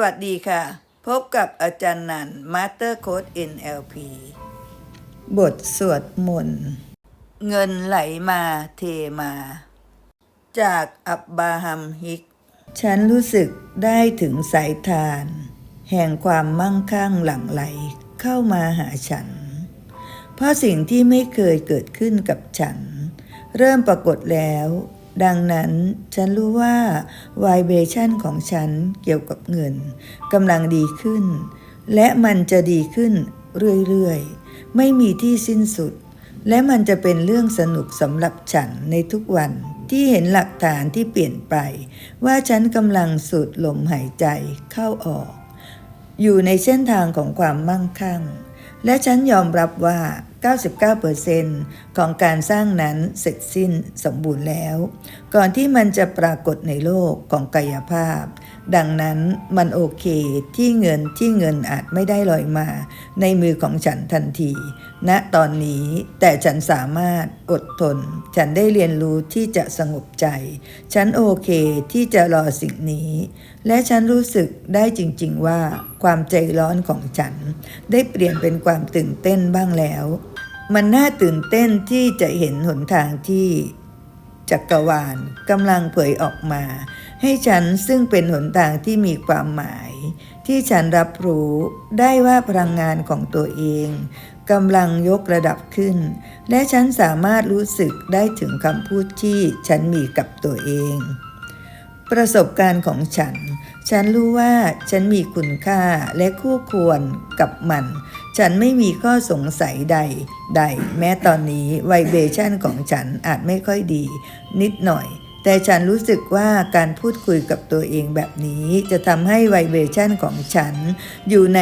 วัสดีค่ะ พบกับอาจารย์นันมาสเตอร์โค้ด NLP บทสวดมนต์เงินไหลมาเทมา จากอับบาฮัมฮิก ฉันรู้สึกได้ถึงสายทาน แห่งความมั่งคั่งหลั่งไหลเข้ามาหาฉัน เพราะสิ่งที่ไม่เคยเกิดขึ้นกับฉัน เริ่มปรากฏแล้ว ดังนั้นฉันรู้ว่า v i b r a t i o n ของฉันเกี่ยวกับเงินกำลังดีขึ้น และมันจะดีขึ้นเรื่อยๆ ไม่มีที่สิ้นสุด และมันจะเป็นเรื่องสนุกสำหรับฉันในทุกวันที่เห็นหลักฐานที่เปลี่ยนไป ว่าฉันกำลังสูดลมหายใจเข้าออก อยู่ในเส้นทางของความมั่งคั่ง และฉันยอมรับว่า 99%ของการสร้างนั้นเสร็จสิ้นสมบูรณ์แล้ว ก่อนที่มันจะปรากฏในโลกของกายภาพ ดังนั้นมันโอเคที่เงินที่เงินอาจไม่ได้ลอยมา ในมือของฉันทันทีณตอนนี้แต่ฉันสามารถอดทน ฉันได้เรียนรู้ที่จะสงบใจ ฉันโอเคที่จะรอสิ่งนี้ และฉันรู้สึกได้จริง ๆ ว่าความใจร้อนของฉัน ได้เปลี่ยนเป็นความตื่นเต้นบ้างแล้ว มันน่าตื่นเต้นที่จะเห็นหนทางที่จักรวาลกำลังเผยออกมา ให้ฉันซึ่งเป็นหนทางที่มีความหมาย ที่ฉันรับรู้ได้ว่าพลังงานของตัวเองกำลังยกระดับขึ้น และฉันสามารถรู้สึกได้ถึงคำพูดที่ฉันมีกับตัวเอง ประสบการณ์ของฉัน ฉันรู้ว่าฉันมีคุณค่าและคู่ควรกับมัน ฉันไม่มีข้อสงสัยใด ใด แม้ตอนนี้ไวเบชันของฉันอาจไม่ค่อยดี นิดหน่อย แต่ฉันรู้สึกว่าการพูดคุยกับตัวเองแบบนี้จะทำให้ไวเบชันของฉัน อยู่ใน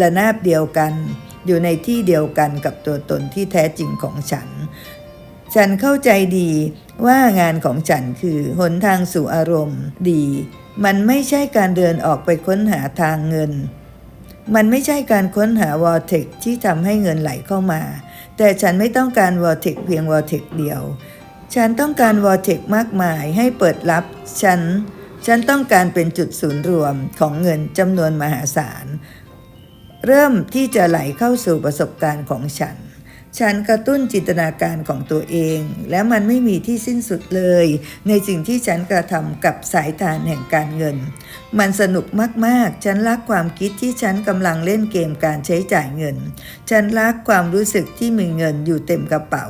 ระนาบเดียวกัน อยู่ในที่เดียวกันกับตัวตนที่แท้จริงของฉัน ฉันเข้าใจดีว่างานของฉันคือหนทางสู่อารมณ์ดี มันไม่ใช่การเดินออกไปค้นหาทางเงิน มันไม่ใช่การค้นหาวอลเทคที่ทำให้เงินไหลเข้ามา แต่ฉันไม่ต้องการวอลเทคเพียงวอลเทคเดียว ฉันต้องการวอลเทคมากมายให้เปิดรับ ฉัน ฉันต้องการเป็นจุดศูนย์รวมของเงินจำนวนมหาศาล เริ่มที่จะไหลเข้าสู่ประสบการณ์ของฉัน ฉันกระตุ้นจินตนาการของตัวเอง และมันไม่มีที่สิ้นสุดเลย ในสิ่งที่ฉันกระทำกับสายทานแห่งการเงิน มันสนุกมากๆ ฉันรักความคิดที่ฉันกำลังเล่นเกมการใช้จ่ายเงิน ฉันรักความรู้สึกที่มีเงินอยู่เต็มกระเป๋า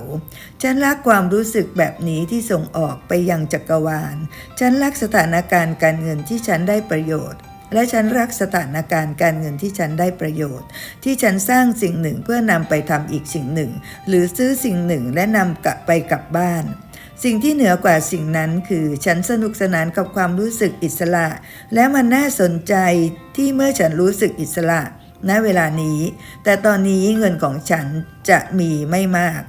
ฉันรักความรู้สึกแบบนี้ที่ส่งออกไปยังจักรวาล ฉันรักสถานการณ์การเงินที่ฉันได้ประโยชน์ และฉันรักสถานการณ์การเงินที่ฉันได้ประโยชน์ ที่ฉันสร้างสิ่งหนึ่งเพื่อนำไปทำอีกสิ่งหนึ่ง หรือซื้อสิ่งหนึ่งและนำกลับไปกลับบ้าน สิ่งที่เหนือกว่าสิ่งนั้นคือฉันสนุกสนานกับความรู้สึกอิสระ และมันน่าสนใจที่เมื่อฉันรู้สึกอิสระณเวลานี้ แต่ตอนนี้เงินของฉันจะมีไม่มาก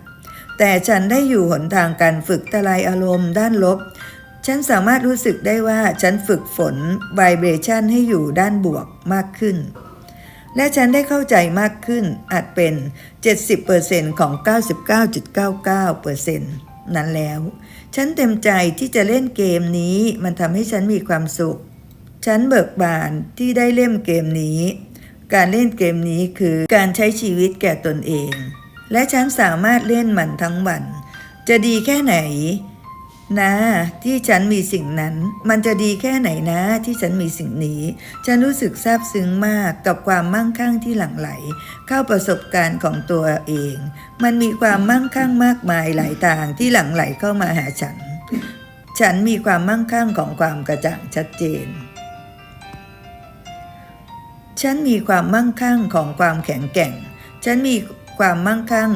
แต่ฉันได้อยู่หนทางการฝึกทลายอารมณ์ด้านลบ ฉันสามารถรู้สึกได้ว่าฉันฝึกฝนไ i เบรชันให้อยู่ด้านบวกมากขึ้น และฉันได้เข้าใจมากขึ้นอาจเป็น 70%ของ 99.99%นั้นแล้ว ฉันเต็มใจที่จะเล่นเกมนี้มันทำให้ฉันมีความสุข ฉันเบิกบานที่ได้เล่นเกมนี้ การเล่นเกมนี้คือการใช้ชีวิตแก่ตนเอง และฉันสามารถเล่นมันทั้งวัน จะดีแค่ไหน นะที่ฉันมีสิ่งนั้น มันจะดีแค่ไหนนะ ที่ฉันมีสิ่งนี้ ฉันรู้สึกซาบซึ้งมากกับความมั่งคั่งที่หลั่งไหล เข้าประสบการณ์ของตัวเอง มันมีความมั่งคั่งมากมายหลายทางที่หลั่งไหลเข้ามาหาฉัน ฉันมีความมั่งคั่งของความกระจ่างชัดเจน ฉันมีความมั่งคั่งของความแข็งแกร่ง ฉันมีความมั่งคั่ง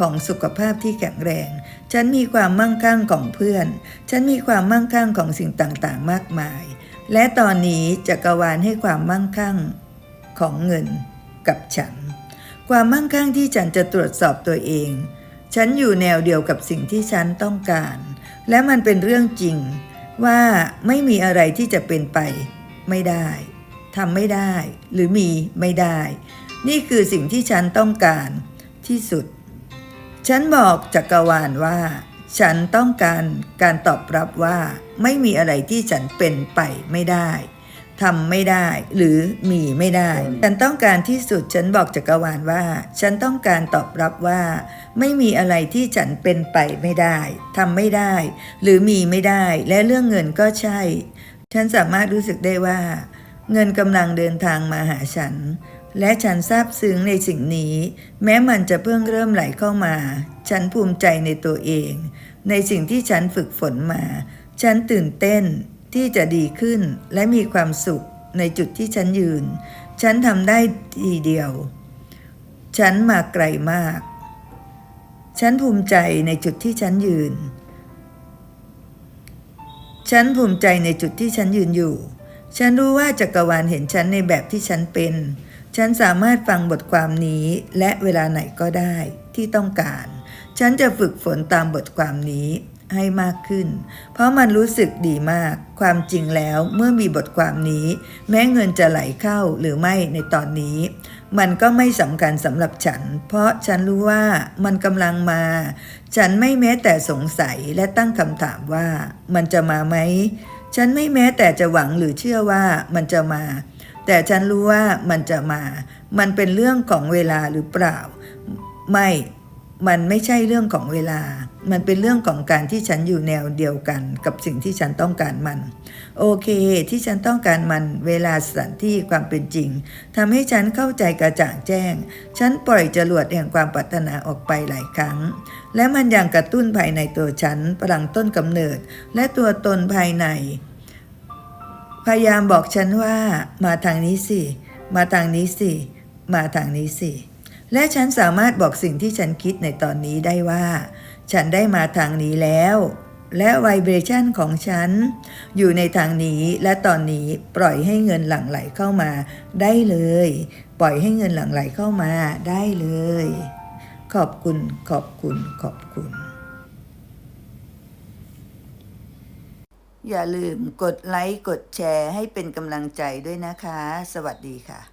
ของสุขภาพที่แข็งแรง ฉันมีความมั่งคั่งของเพื่อน ฉันมีความมั่งคั่งของสิ่งต่างๆ มากมาย และตอนนี้จักรวาลให้ความมั่งคั่งของเงินกับฉัน ความมั่งคั่งที่ฉันจะตรวจสอบตัวเอง ฉันอยู่แนวเดียวกับสิ่งที่ฉันต้องการ และมันเป็นเรื่องจริงว่าไม่มีอะไรที่จะเป็นไป ไม่ได้ทำไม่ได้ หรือมีไม่ได้ นี่คือสิ่งที่ฉันต้องการที่สุด ฉันบอกจักรวาลว่า ฉันต้องการการตอบรับว่าไม่มีอะไรที่ฉันเป็นไปไม่ได้ททำไม่ได้หรือมีไม่ได้ ฉันต้องการที่สุดฉันบอกจักรวาลว่า ฉันต้องการตอบรับว่า ไม่มีอะไรที่ฉันเป็นไปไม่ได้ทำไม่ได้ หรือมีไม่ได้ และเรื่องเงินก็ใช่ ฉันสามารถรู้สึกได้ว่า เงินกำลังเดินทางมาหาฉัน และฉันซาบซึ้งในสิ่งนี้ แม้มันจะเพิ่งเริ่มไหลเข้ามา ฉันภูมิใจในตัวเอง ในสิ่งที่ฉันฝึกฝนมา ฉันตื่นเต้นที่จะดีขึ้นและมีความสุขในจุดที่ฉันยืน ฉันทำได้ทีเดียว ฉันมาไกลมาก ฉันภูมิใจในจุดที่ฉันยืน ฉันภูมิใจในจุดที่ฉันยืนอยู่ ฉันรู้ว่าจักรวาลเห็นฉันในแบบที่ฉันเป็น ฉันสามารถฟังบทความนี้และเวลาไหนก็ได้ที่ต้องการ ฉันจะฝึกฝนตามบทความนี้ให้มากขึ้น เพราะมันรู้สึกดีมาก ความจริงแล้วเมื่อมีบทความนี้ แม้เงินจะไหลเข้าหรือไม่ในตอนนี้ มันก็ไม่สำคัญสำหรับฉัน เพราะฉันรู้ว่ามันกำลังมา ฉันไม่แม้แต่สงสัยและตั้งคำถามว่า มันจะมาไหม ฉันไม่แม้แต่จะหวังหรือเชื่อว่ามันจะมา แต่ฉันรู้ว่ามันจะมา มันเป็นเรื่องของเวลาหรือเปล่า ไม่ มันไม่ใช่เรื่องของเวลา มันเป็นเรื่องของการที่ฉันอยู่แนวเดียวกันกับสิ่งที่ฉันต้องการมัน โอเค ที่ฉันต้องการมันเวลาสถานที่ความเป็นจริงทำให้ฉันเข้าใจกระจ่างแจ้ง ฉันปล่อยจรวดแห่งความปรารถนาออกไปหลายครั้ง และมันยังกระตุ้นภายในตัวฉันพลังต้นกำเนิด และตัวตนภายใน พยายามบอกฉันว่า มาทางนี้สิ มาทางนี้สิ มาทางนี้สิ และฉันสามารถบอกสิ่งที่ฉันคิดในตอนนี้ได้ว่า ฉันได้มาทางนี้แล้ว และไวเบรชันของฉัน อยู่ในทางนี้และตอนนี้ปล่อยให้เงินหลั่งไหลเข้ามาได้เลย ปล่อยให้เงินหลั่งไหลเข้ามาได้เลย ขอบคุณขอบคุณขอบคุณ อย่าลืมกดไลค์ กดแชร์ให้เป็นกำลังใจด้วยนะคะ สวัสดีค่ะ